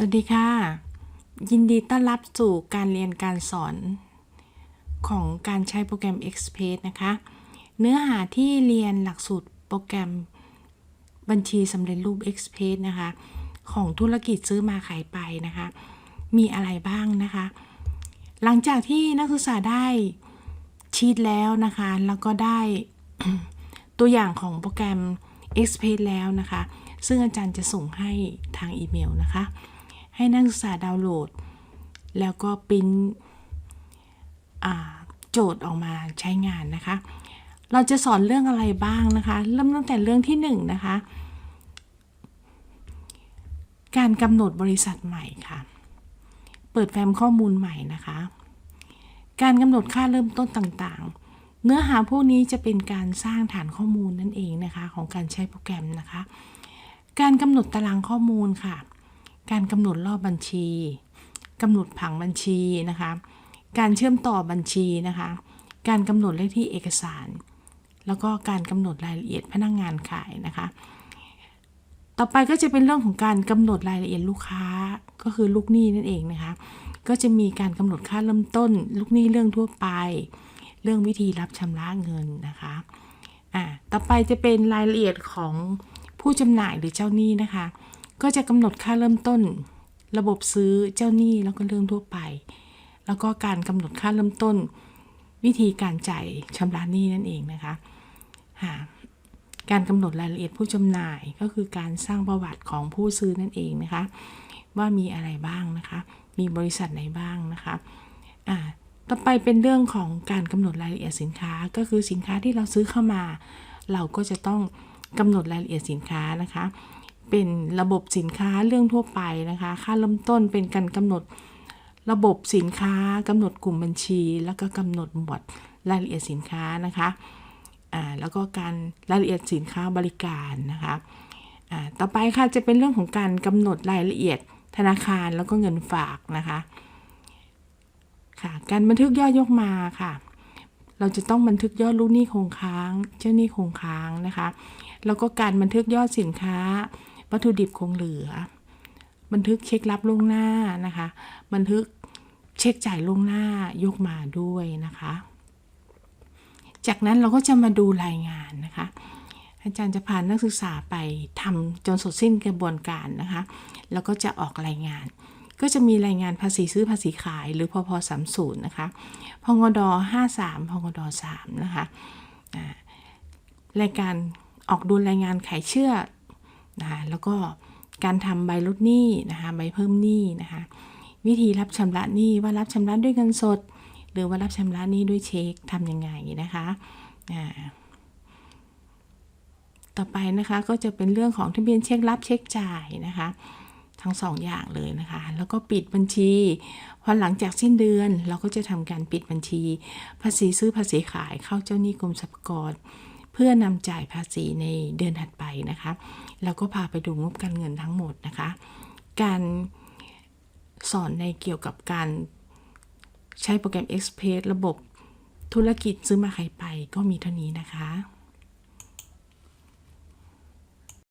สวัสดีค่ะ ยินดีต้อนรับสู่การเรียนการสอนของการใช้โปรแกรม Express นะคะ เนื้อหาที่เรียนหลักสูตรโปรแกรมบัญชีสำเร็จรูป Express นะคะ ของธุรกิจซื้อมาขายไปนะคะ มีอะไรบ้างนะคะ หลังจากที่นักศึกษาได้ชีตแล้วนะคะ แล้วก็ได้ตัวอย่างของโปรแกรม Express แล้วนะคะซึ่งอาจารย์จะส่งให้ทางอีเมลนะคะ ให้นักศึกษาดาวน์โหลด แล้วก็ปริ้นโจทย์ออกมาใช้งานนะคะ เราจะสอนเรื่องอะไรบ้างนะคะ เริ่มตั้งแต่เรื่องที่1นงนะคะ การกำหนดบริษัทใหม่ค่ะ เปิดแฟ้มข้อมูลใหม่นะคะ การกำหนดค่าเริ่มต้นต่างๆ เนื้อหาพวกนี้จะเป็นการสร้างฐานข้อมูลนั่นเองนะคะ ของการใช้โปรแกรมนะคะ การกำหนดตารางข้อมูลค่ะ การกำหนดรอบบัญชีกำหนดผังบัญชีนะคะ การเชื่อมต่อบัญชีนะคะ การกำหนดเลขที่เอกสาร แล้วก็การกำหนดรายละเอียดพนักงงานขายนะคะ ต่อไปก็จะเป็นเรื่องของการกำหนดรายละเอียดลูกค้าก็คือลูกหนี้นั่นเองนะคะ ก็จะมีการกำหนดค่าเริ่มต้น ลูกหนี้เรื่องทั่วไป เรื่องวิธีรับชำระเงินนะคะอ่าต่อไปจะเป็นรายละเอียดของผู้จำหน่ายหรือเจ้าหนี้นะคะ ก็จะกำหนดค่าเริ่มต้น ระบบซื้อเจ้าหนี้แล้วก็เรื่องทั่วไป แล้วก็การกำหนดค่าเริ่มต้น วิธีการจ่ายชำระหนี้นั่นเองนะคะการกำหนดรายละเอียดผู้จำหน่ายก็คือการสร้างประวัติของผู้ซื้อนั่นเองนะคะ ว่ามีอะไรบ้างนะคะ มีบริษัทไหนบ้างนะคะอ่าต่อไปเป็นเรื่องของการกำหนดรายละเอียดสินค้า ก็คือสินค้าที่เราซื้อเข้ามา เราก็จะต้องกำหนดรายละเอียดสินค้านะคะ เป็นระบบสินค้าเรื่องทั่วไปนะคะ ค่าเริ่มต้นเป็นการกำหนดระบบสินค้ากำหนดกลุ่มบัญชี แล้วก็กำหนดหมวดรายละเอียดสินค้านะคะอ่าแล้วก็การรายละเอียดสินค้าบริการนะคะอ่าต่อไปค่ะจะเป็นเรื่องของการกำหนดรายละเอียดธนาคารแล้วก็เงินฝากนะคะค่ะการบันทึกยอดยกมาค่ะ เราจะต้องบันทึกยอดลูกหนี้คงค้าง เจ้าหนี้คงค้างนะคะ แล้วก็การบันทึกยอดสินค้า วัตถุดิบคงเหลือ บันทึกเช็ครับล่วงหน้านะคะ บันทึกเช็คจ่ายล่วงหน้ายกมาด้วยนะคะ จากนั้นเราก็จะมาดูรายงานนะคะ อาจารย์จะพานักศึกษาไปทำจนสร็จสิ้นกระบวนการนะคะ แล้วก็จะออกรายงาน ก็จะมีรายงานภาษีซื้อภาษีขาย หรือพพ30นย์นะคะ พงด53พงด3นะคะ รายการออกดูรายงานขายเชื่อ นะคะแล้วก็การทำใบลดหนี้นะคะใบเพิ่มหนี้นะคะวิธีรับชำระหนี้ว่ารับชำระด้วยเงินสด หรือว่ารับชำระหนี้ด้วยเช็คทำยังไงนะคะต่อไปนะคะก็จะเป็นเรื่องของทะเบียนเช็ครับเช็คจ่ายนะคะทั้งสองอย่างเลยนะคะ แล้วก็ปิดบัญชีพอหลังจากสิ้นเดือนเราก็จะทำการปิดบัญชี ภาษีซื้อภาษีขายเข้าเจ้าหนี้กรมสรรพากร พื่อนำจ่ายภาษีในเดือนถัดไปนะคะแล้วก็พาไปดูงบการเงินทั้งหมดนะคะ การสอนในเกี่ยวกับการใช้โปรแกรม Express ระบบธุรกิจซื้อมาขายไปก็มีเท่านี้นะคะ